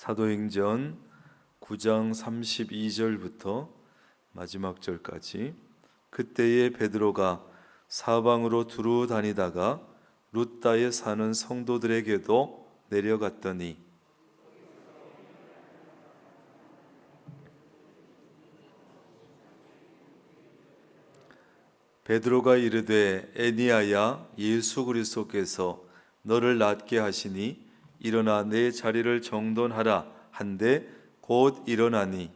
사도행전 9장 32절부터 마지막 절까지 그때에 베드로가 사방으로 두루 다니다가 루따에 사는 성도들에게도 내려갔더니 베드로가 이르되 에니아야 예수 그리스도께서 너를 낫게 하시니 일어나 내 자리를 정돈하라. 한데 곧 일어나니.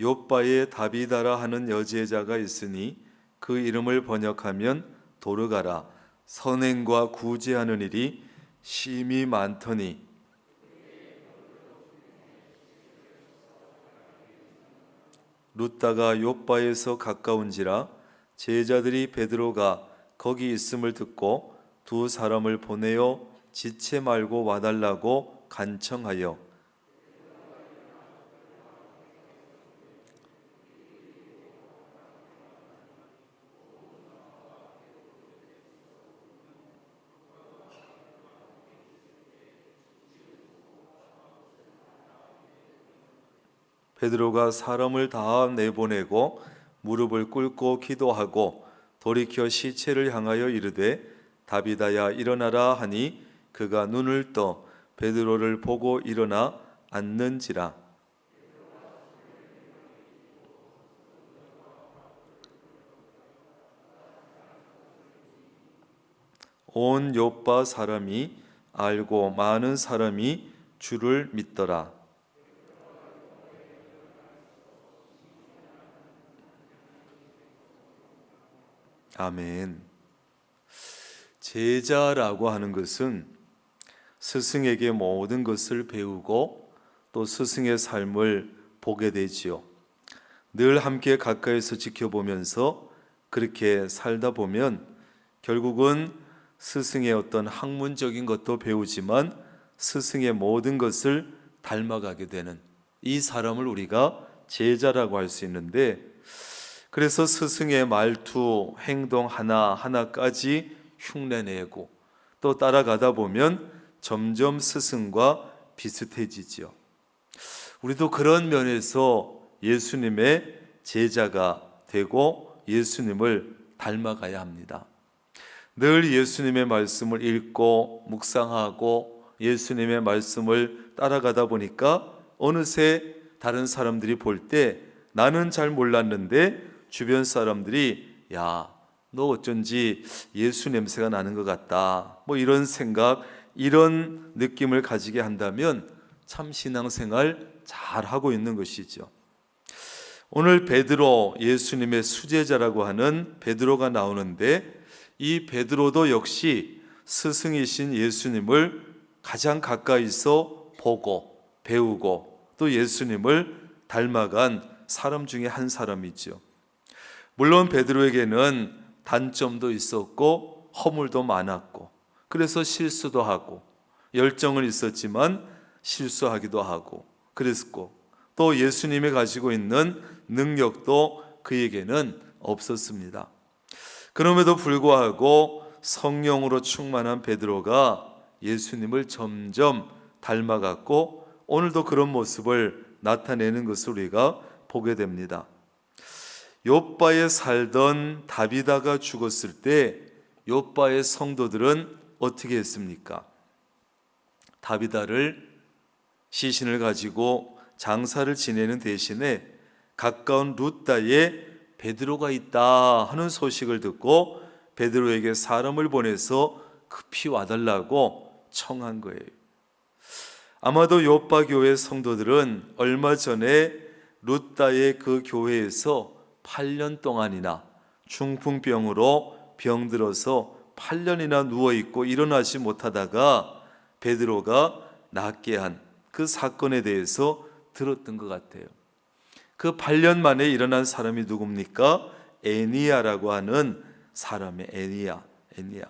요바에 다비다라 하는 여제자가 있으니 그 이름을 번역하면 도르가라. 선행과 구제하는 일이 심히 많더니. 룻다가 요바에서 가까운지라 제자들이 베드로가 거기 있음을 듣고 두 사람을 보내어 지체 말고 와달라고 간청하여. 베드로가 사람을 다 내보내고 무릎을 꿇고 기도하고 돌이켜 시체를 향하여 이르되 다비다야 일어나라 하니 그가 눈을 떠 베드로를 보고 일어나 앉는지라. 온 요바 사람이 알고 많은 사람이 주를 믿더라 아멘. 제자라고 하는 것은 스승에게 모든 것을 배우고 또 스승의 삶을 보게 되지요. 늘 함께 가까이서 지켜보면서 그렇게 살다 보면 결국은 스승의 어떤 학문적인 것도 배우지만 스승의 모든 것을 닮아가게 되는 이 사람을 우리가 제자라고 할 수 있는데 그래서 스승의 말투, 행동 하나하나까지 흉내내고 또 따라가다 보면 점점 스승과 비슷해지지요. 우리도 그런 면에서 예수님의 제자가 되고 예수님을 닮아가야 합니다. 늘 예수님의 말씀을 읽고 묵상하고 예수님의 말씀을 따라가다 보니까 어느새 다른 사람들이 볼 때 나는 잘 몰랐는데 주변 사람들이 야, 너 어쩐지 예수 냄새가 나는 것 같다. 뭐 이런 생각, 이런 느낌을 가지게 한다면 참 신앙생활 잘 하고 있는 것이죠. 오늘 베드로 예수님의 수제자라고 하는 베드로가 나오는데 이 베드로도 역시 스승이신 예수님을 가장 가까이서 보고 배우고 또 예수님을 닮아간 사람 중에 한 사람이죠. 물론 베드로에게는 단점도 있었고 허물도 많았고 그래서 실수도 하고 열정은 있었지만 실수하기도 하고 그랬고 또 예수님이 가지고 있는 능력도 그에게는 없었습니다. 그럼에도 불구하고 성령으로 충만한 베드로가 예수님을 점점 닮아갔고 오늘도 그런 모습을 나타내는 것을 우리가 보게 됩니다. 요바에 살던 다비다가 죽었을 때 요바의 성도들은 어떻게 했습니까? 다비다를 시신을 가지고 장사를 지내는 대신에 가까운 루다에 베드로가 있다 하는 소식을 듣고 베드로에게 사람을 보내서 급히 와달라고 청한 거예요. 아마도 요바 교회 성도들은 얼마 전에 루다의 그 교회에서 8년 동안이나 중풍병으로 병들어서 8년이나 누워 있고 일어나지 못하다가 베드로가 낫게 한 그 사건에 대해서 들었던 것 같아요. 그 8년 만에 일어난 사람이 누굽니까? 애니아라고 하는 사람의 애니아, 애니아.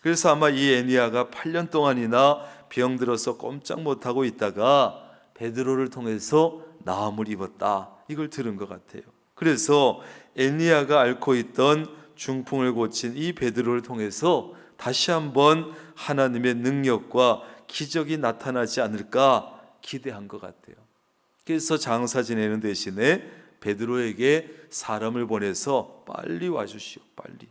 그래서 아마 이 애니아가 8년 동안이나 병들어서 꼼짝 못하고 있다가 베드로를 통해서 나음을 입었다. 이걸 들은 것 같아요. 그래서 엘리야가 앓고 있던 중풍을 고친 이 베드로를 통해서 다시 한번 하나님의 능력과 기적이 나타나지 않을까 기대한 것 같아요. 그래서 장사 지내는 대신에 베드로에게 사람을 보내서 빨리 와주시오, 빨리.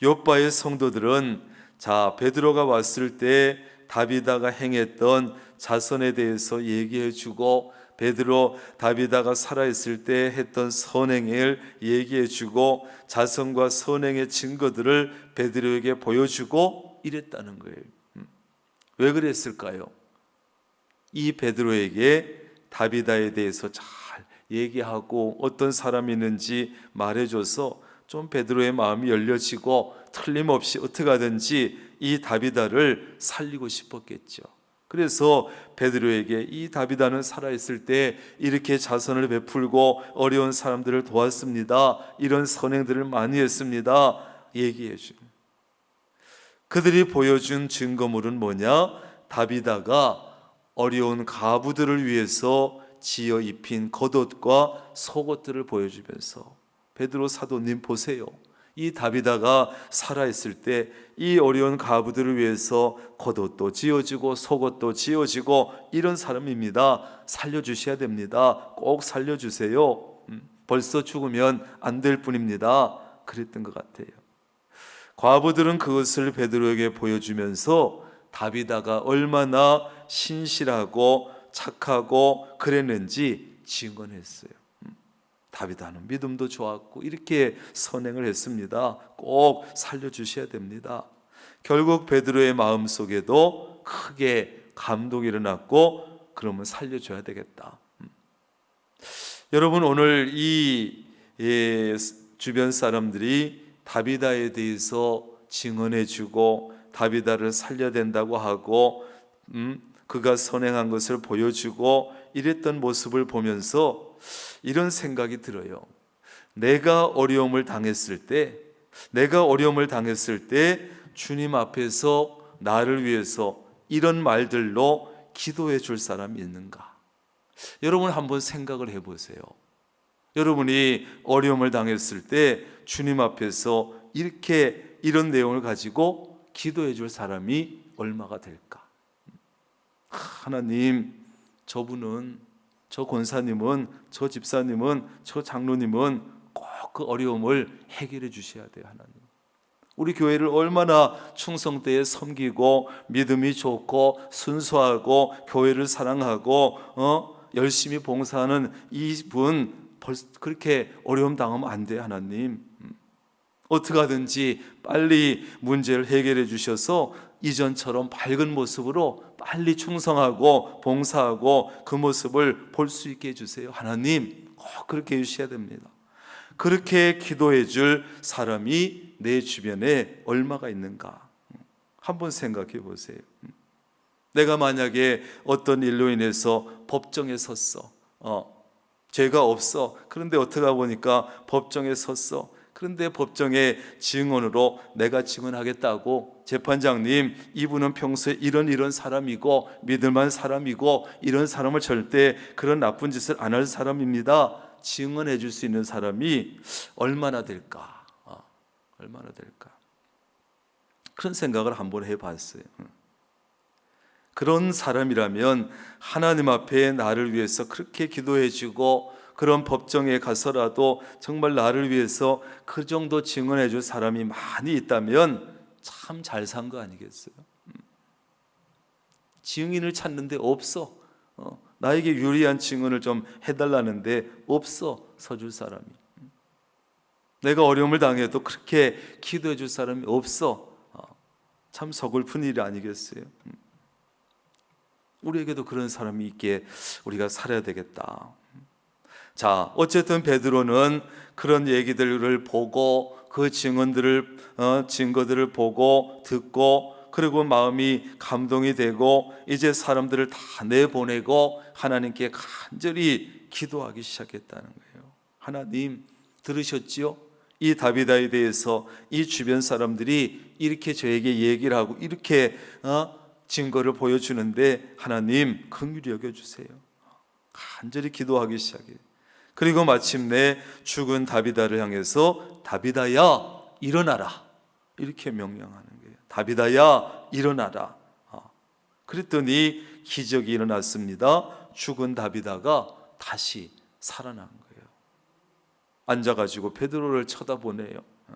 요바의 성도들은 자 베드로가 왔을 때 다비다가 행했던 자선에 대해서 얘기해주고 베드로 다비다가 살아있을 때 했던 선행을 얘기해주고 자선과 선행의 증거들을 베드로에게 보여주고 이랬다는 거예요. 음. 왜 그랬을까요? 이 베드로에게 다비다에 대해서 잘 얘기하고 어떤 사람이 있는지 말해줘서 좀 베드로의 마음이 열려지고 틀림없이 어떻게 하든지 이 다비다를 살리고 싶었겠죠. 그래서 베드로에게 이 다비다는 살아 있을 때 이렇게 자선을 베풀고 어려운 사람들을 도왔습니다. 이런 선행들을 많이 했습니다. 얘기해 준. 그들이 보여준 증거물은 뭐냐? 다비다가 어려운 가부들을 위해서 지어 입힌 겉옷과 속옷들을 보여주면서 베드로 사도님 보세요. 이 다비다가 살아있을 때 이 어려운 가부들을 위해서 겉옷도 지어지고 속옷도 지어지고 이런 사람입니다. 살려주셔야 됩니다. 꼭 살려주세요. 음, 벌써 죽으면 안 될 뿐입니다. 그랬던 것 같아요. 과부들은 그것을 베드로에게 보여주면서 다비다가 얼마나 신실하고 착하고 그랬는지 증언했어요. 음, 다비다는 믿음도 좋았고 이렇게 선행을 했습니다. 꼭 살려 주셔야 됩니다. 결국 베드로의 마음 속에도 크게 감동이 일어났고 그러면 살려 줘야 되겠다. 음. 여러분 오늘 이 예, 주변 사람들이 다비다에 대해서 증언해주고 다비다를 살려야 된다고 하고 음, 그가 선행한 것을 보여주고 이랬던 모습을 보면서 이런 생각이 들어요. 내가 어려움을 당했을 때, 내가 어려움을 당했을 때 주님 앞에서 나를 위해서 이런 말들로 기도해 줄 사람이 있는가? 여러분 한번 생각을 해 보세요. 여러분이 어려움을 당했을 때 주님 앞에서 이렇게 이런 내용을 가지고 기도해 줄 사람이 얼마가 될까? 하나님, 저분은 저 권사님은 저 집사님은 저 장로님은 꼭 그 어려움을 해결해 주셔야 돼요, 하나님. 우리 교회를 얼마나 충성되게 섬기고 믿음이 좋고 순수하고 교회를 사랑하고 어? 열심히 봉사하는 이분 그렇게 어려움 당하면 안 돼, 하나님. 음. 어떻게 하든지 빨리 문제를 해결해 주셔서 이전처럼 밝은 모습으로 빨리 충성하고 봉사하고 그 모습을 볼 수 있게 해주세요. 하나님, 꼭 그렇게 해주셔야 됩니다. 그렇게 기도해 줄 사람이 내 주변에 얼마가 있는가? 한번 생각해 보세요. 내가 만약에 어떤 일로 인해서 법정에 섰어. 어, 죄가 없어. 그런데 어떻게 보니까 법정에 섰어. 그런데 법정의 증언으로 내가 증언하겠다고 재판장님 이분은 평소에 이런 이런 사람이고 믿을만 사람이고 이런 사람을 절대 그런 나쁜 짓을 안 할 사람입니다. 증언해 줄 수 있는 사람이 얼마나 될까? 어, 얼마나 될까? 그런 생각을 한번 해 봤어요. 그런 사람이라면 하나님 앞에 나를 위해서 그렇게 기도해 주고 그런 법정에 가서라도 정말 나를 위해서 그 정도 증언해 줄 사람이 많이 있다면 참 잘 산 거 아니겠어요? 증인을 찾는데 없어. 어, 나에게 유리한 증언을 좀 해달라는데 없어 서줄 사람이. 내가 어려움을 당해도 그렇게 기도해 줄 사람이 없어. 어, 참 서글픈 일이 아니겠어요? 우리에게도 그런 사람이 있게 우리가 살아야 되겠다. 자, 어쨌든 베드로는 그런 얘기들을 보고 그 증언들을 어, 증거들을 보고 듣고 그리고 마음이 감동이 되고 이제 사람들을 다 내보내고 하나님께 간절히 기도하기 시작했다는 거예요. 하나님 들으셨지요? 이 다비다에 대해서 이 주변 사람들이 이렇게 저에게 얘기를 하고 이렇게 어, 증거를 보여주는데 하나님 긍휼히 여겨 주세요. 간절히 기도하기 시작해요. 그리고 마침내 죽은 다비다를 향해서 다비다야 일어나라. 이렇게 명령하는 거예요. 다비다야 일어나라. 어. 그랬더니 기적이 일어났습니다. 죽은 다비다가 다시 살아난 거예요. 앉아가지고 베드로를 쳐다보네요. 어.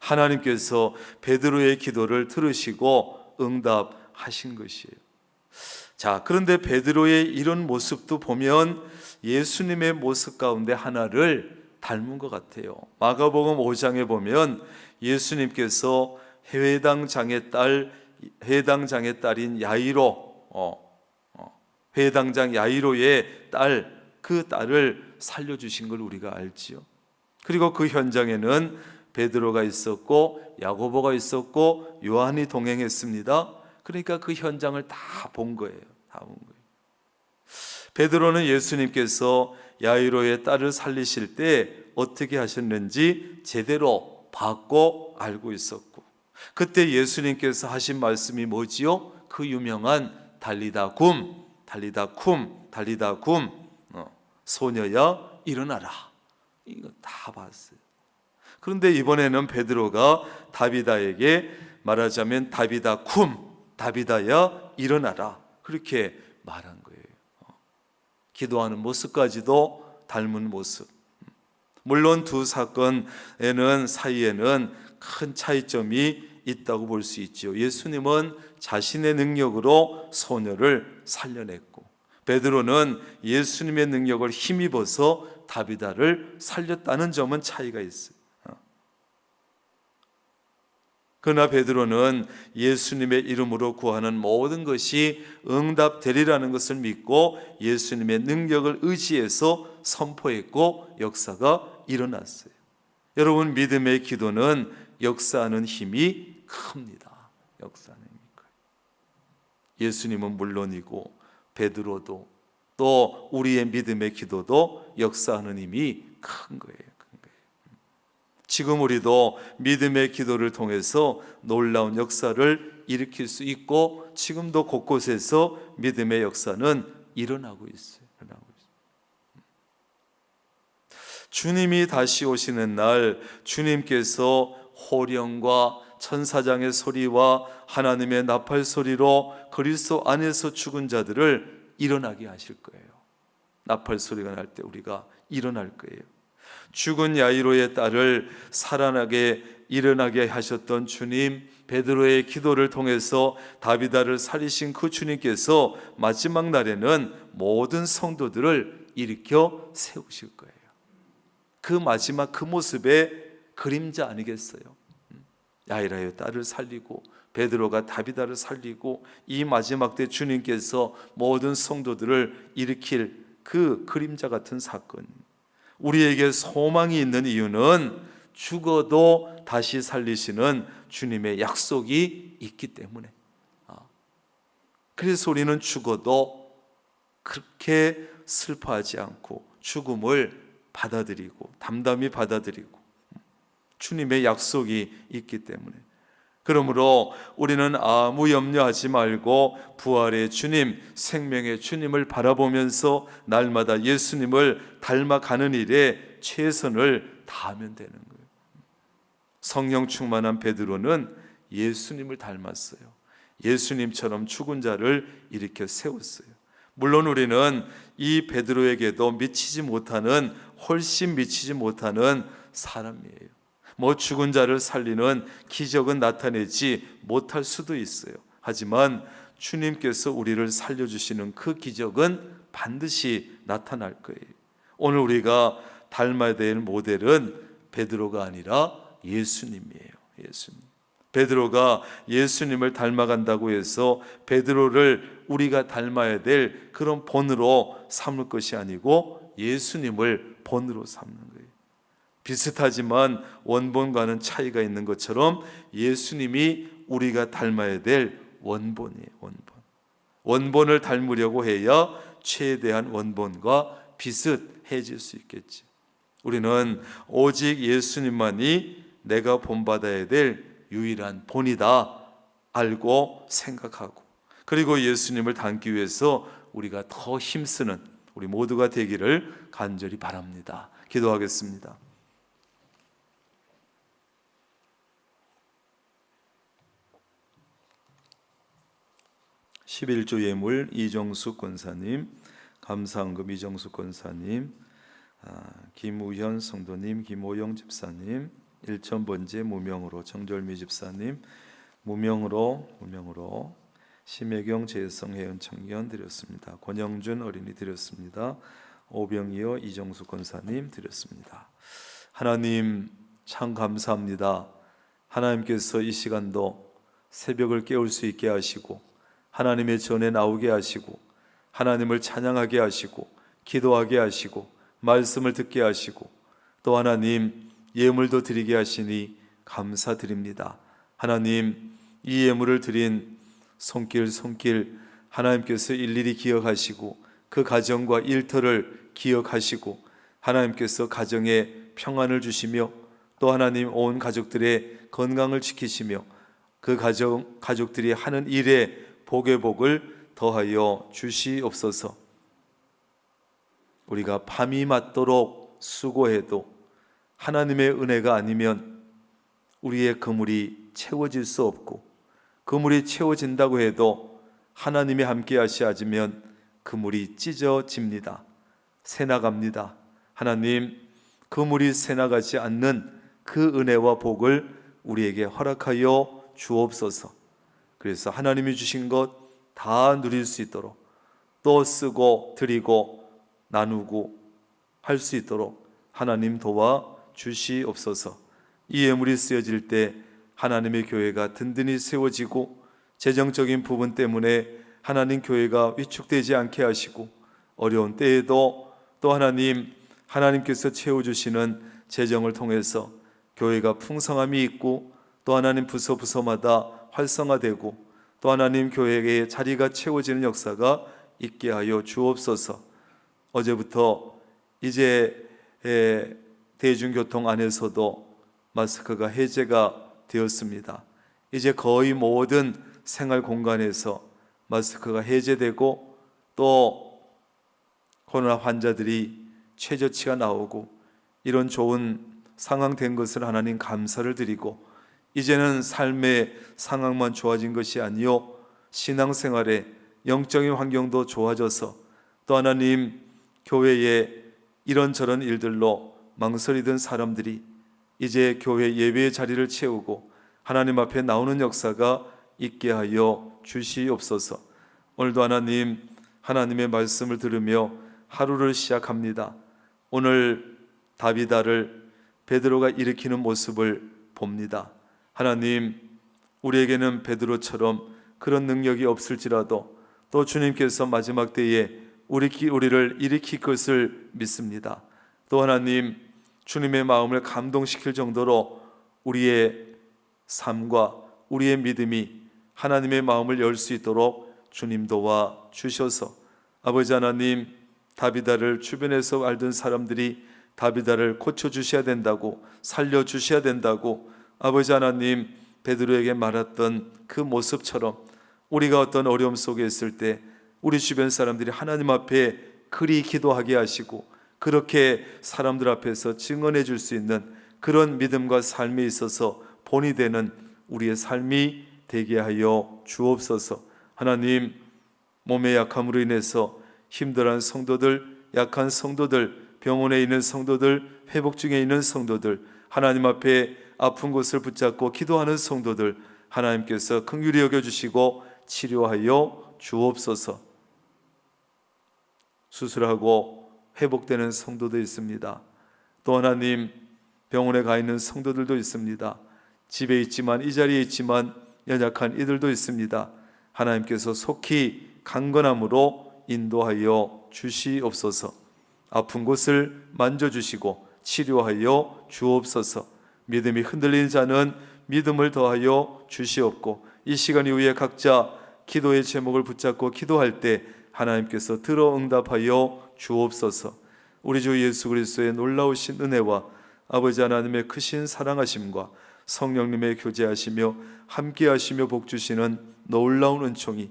하나님께서 베드로의 기도를 들으시고 응답하신 것이에요. 자, 그런데 베드로의 이런 모습도 보면 예수님의 모습 가운데 하나를 닮은 것 같아요. 마가복음 5장에 보면 예수님께서 회당 장의 딸 회당 장의 딸인 야이로 어, 어, 회당장 야이로의 딸 그 딸을 살려 주신 걸 우리가 알지요. 그리고 그 현장에는 베드로가 있었고 야고보가 있었고 요한이 동행했습니다. 그러니까 그 현장을 다 본 거예요. 다 본 거예요. 베드로는 예수님께서 야이로의 딸을 살리실 때 어떻게 하셨는지 제대로 봤고 알고 있었고 그때 예수님께서 하신 말씀이 뭐지요? 그 유명한 달리다 굼, 달리다 쿰, 달리다 굼, 어, 소녀야 일어나라. 이거 다 봤어요. 그런데 이번에는 베드로가 다비다에게 말하자면 다비다 쿰, 다비다야 일어나라. 그렇게 말한 거예요. 어, 기도하는 모습까지도 닮은 모습. 물론 두 사건에는 사이에는 큰 차이점이 있다고 볼 수 있죠. 예수님은 자신의 능력으로 소녀를 살려냈고 베드로는 예수님의 능력을 힘입어서 다비다를 살렸다는 점은 차이가 있어요. 어. 그러나 베드로는 예수님의 이름으로 구하는 모든 것이 응답되리라는 것을 믿고 예수님의 능력을 의지해서 선포했고 역사가 일어났어요. 여러분 믿음의 기도는 역사하는 힘이 큽니다. 커요. 예수님은 물론이고 베드로도 또 우리의 믿음의 기도도 역사하는 힘이. 큰 거예요. 지금 우리도 믿음의 기도를 통해서 놀라운 역사를 일으킬 수 있고 지금도 곳곳에서 믿음의 역사는 일어나고 있어요. 일어나고 있어요. 주님이 다시 오시는 날 주님께서 호령과 천사장의 소리와 하나님의 나팔 소리로 그리스도 안에서 죽은 자들을 일어나게 하실 거예요. 나팔 소리가 날 때 우리가 일어날 거예요. 죽은 야이로의 딸을 살아나게 일어나게 하셨던 주님 베드로의 기도를 통해서 다비다를 살리신 그 주님께서 마지막 날에는 모든 성도들을 일으켜 세우실 거예요. 그 마지막 그 모습의 그림자 아니겠어요? 야이라의 딸을 살리고 베드로가 다비다를 살리고 이 마지막 때 주님께서 모든 성도들을 일으킬 그 그림자 같은 사건. 우리에게 소망이 있는 이유는 죽어도 다시 살리시는 주님의 약속이 있기 때문에. 아. 그래서 우리는 죽어도 그렇게 슬퍼하지 않고 죽음을 받아들이고 담담히 받아들이고 주님의 약속이 있기 때문에 그러므로 우리는 아무 염려하지 말고 부활의 주님, 생명의 주님을 바라보면서 날마다 예수님을 닮아가는 일에 최선을 다하면 되는 거예요. 성령 충만한 베드로는 예수님을 닮았어요. 예수님처럼 죽은 자를 일으켜 세웠어요. 물론 우리는 이 베드로에게도 미치지 못하는 훨씬 미치지 못하는 사람이에요. 뭐 죽은 자를 살리는 기적은 나타내지 못할 수도 있어요. 하지만 주님께서 우리를 살려주시는 그 기적은 반드시 나타날 거예요. 오늘 우리가 닮아야 될 모델은 베드로가 아니라 예수님이에요. 예수님. 베드로가 예수님을 닮아간다고 해서 베드로를 우리가 닮아야 될 그런 본으로 삼을 것이 아니고 예수님을 본으로 삼는 거예요. 비슷하지만 원본과는 차이가 있는 것처럼 예수님이 우리가 닮아야 될 원본이에요. 원본. 원본을 닮으려고 해야 최대한 원본과 비슷해질 수 있겠지. 우리는 오직 예수님만이 내가 본받아야 될 유일한 본이다 알고 생각하고 그리고 예수님을 닮기 위해서 우리가 더 힘쓰는 우리 모두가 되기를 간절히 바랍니다. 기도하겠습니다. 11조 예물 이정숙 권사님, 감사헌금 이정숙 권사님, 아, 김우현 성도님, 김호영 집사님, 일천 번째 무명으로 정절미 집사님, 무명으로 무명으로 심혜경 재성 혜연 청년 드렸습니다. 권영준 어린이 드렸습니다. 오병이어 이정숙 권사님 드렸습니다. 하나님 참 감사합니다. 하나님께서 이 시간도 새벽을 깨울 수 있게 하시고 하나님의 전에 나오게 하시고 하나님을 찬양하게 하시고 기도하게 하시고 말씀을 듣게 하시고 또 하나님 예물도 드리게 하시니 감사드립니다. 하나님 이 예물을 드린 손길 손길 하나님께서 일일이 기억하시고 그 가정과 일터를 기억하시고 하나님께서 가정에 평안을 주시며 또 하나님 온 가족들의 건강을 지키시며 그 가정 가족들이 하는 일에 복의 복을 더하여 주시옵소서. 우리가 밤이 맞도록 수고해도 하나님의 은혜가 아니면 우리의 그물이 채워질 수 없고 그물이 채워진다고 해도 하나님이 함께 하시하지면 그물이 찢어집니다. 새 나갑니다. 하나님 그물이 새 나가지 않는 그 은혜와 복을 우리에게 허락하여 주옵소서. 그래서 하나님이 주신 것 다 누릴 수 있도록 또 쓰고 드리고 나누고 할 수 있도록 하나님 도와 주시옵소서. 이 예물이 쓰여질 때 하나님의 교회가 든든히 세워지고 재정적인 부분 때문에 하나님 교회가 위축되지 않게 하시고 어려운 때에도 또 하나님 하나님께서 채워 주시는 재정을 통해서 교회가 풍성함이 있고 또 하나님 부서 부서마다 활성화되고 또 하나님 교회의 자리가 채워지는 역사가 있게 하여 주옵소서. 어제부터 이제 에, 대중교통 안에서도 마스크가 해제가 되었습니다. 이제 거의 모든 생활 공간에서 마스크가 해제되고 또 코로나 환자들이 최저치가 나오고 이런 좋은 상황 된 것을 하나님 감사를 드리고 이제는 삶의 상황만 좋아진 것이 아니요 신앙생활의 영적인 환경도 좋아져서 또 하나님 교회에 이런저런 일들로 망설이던 사람들이 이제 교회 예배의 자리를 채우고 하나님 앞에 나오는 역사가 있게 하여 주시옵소서. 오늘도 하나님 하나님의 말씀을 들으며 하루를 시작합니다. 오늘 다비다를 베드로가 일으키는 모습을 봅니다. 하나님 우리에게는 베드로처럼 그런 능력이 없을지라도 또 주님께서 마지막 때에 우리 우리를 일으킬 것을 믿습니다. 또 하나님 주님의 마음을 감동시킬 정도로 우리의 삶과 우리의 믿음이 하나님의 마음을 열 수 있도록 주님 도와 주셔서 아버지 하나님 다비다를 주변에서 알던 사람들이 다비다를 고쳐 주셔야 된다고 살려 주셔야 된다고 아버지 하나님 베드로에게 말했던 그 모습처럼 우리가 어떤 어려움 속에 있을 때 우리 주변 사람들이 하나님 앞에 그리 기도하게 하시고 그렇게 사람들 앞에서 증언해 줄 수 있는 그런 믿음과 삶에 있어서 본이 되는 우리의 삶이 되게 하여 주옵소서. 하나님 몸의 약함으로 인해서 힘들어한 성도들, 약한 성도들, 병원에 있는 성도들, 회복 중에 있는 성도들, 하나님 앞에 아픈 곳을 붙잡고 기도하는 성도들, 하나님께서 긍휼히 여겨 주시고 치료하여 주옵소서. 수술하고 회복되는 성도도 있습니다. 또 하나님 병원에 가 있는 성도들도 있습니다. 집에 있지만 이 자리에 있지만 연약한 이들도 있습니다. 하나님께서 속히 강건함으로 인도하여 주시옵소서. 아픈 곳을 만져 주시고 치료하여 주옵소서. 믿음이 흔들리는 자는 믿음을 더하여 주시옵고 이 시간 이후에 각자 기도의 제목을 붙잡고 기도할 때 하나님께서 들어 응답하여 주옵소서. 우리 주 예수 그리스도의 놀라우신 은혜와 아버지 하나님의 크신 사랑하심과 성령님의 교제하시며 함께하시며 복 주시는 놀라운 은총이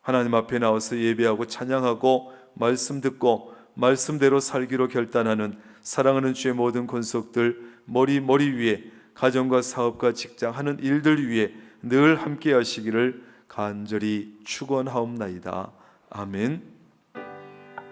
하나님 앞에 나와서 예배하고 찬양하고 말씀 듣고 말씀대로 살기로 결단하는 사랑하는 주의 모든 권속들 머리 머리 위에 가정과 사업과 직장 하는 일들 위에 늘 함께 하시기를 간절히 축원하옵나이다. 아멘.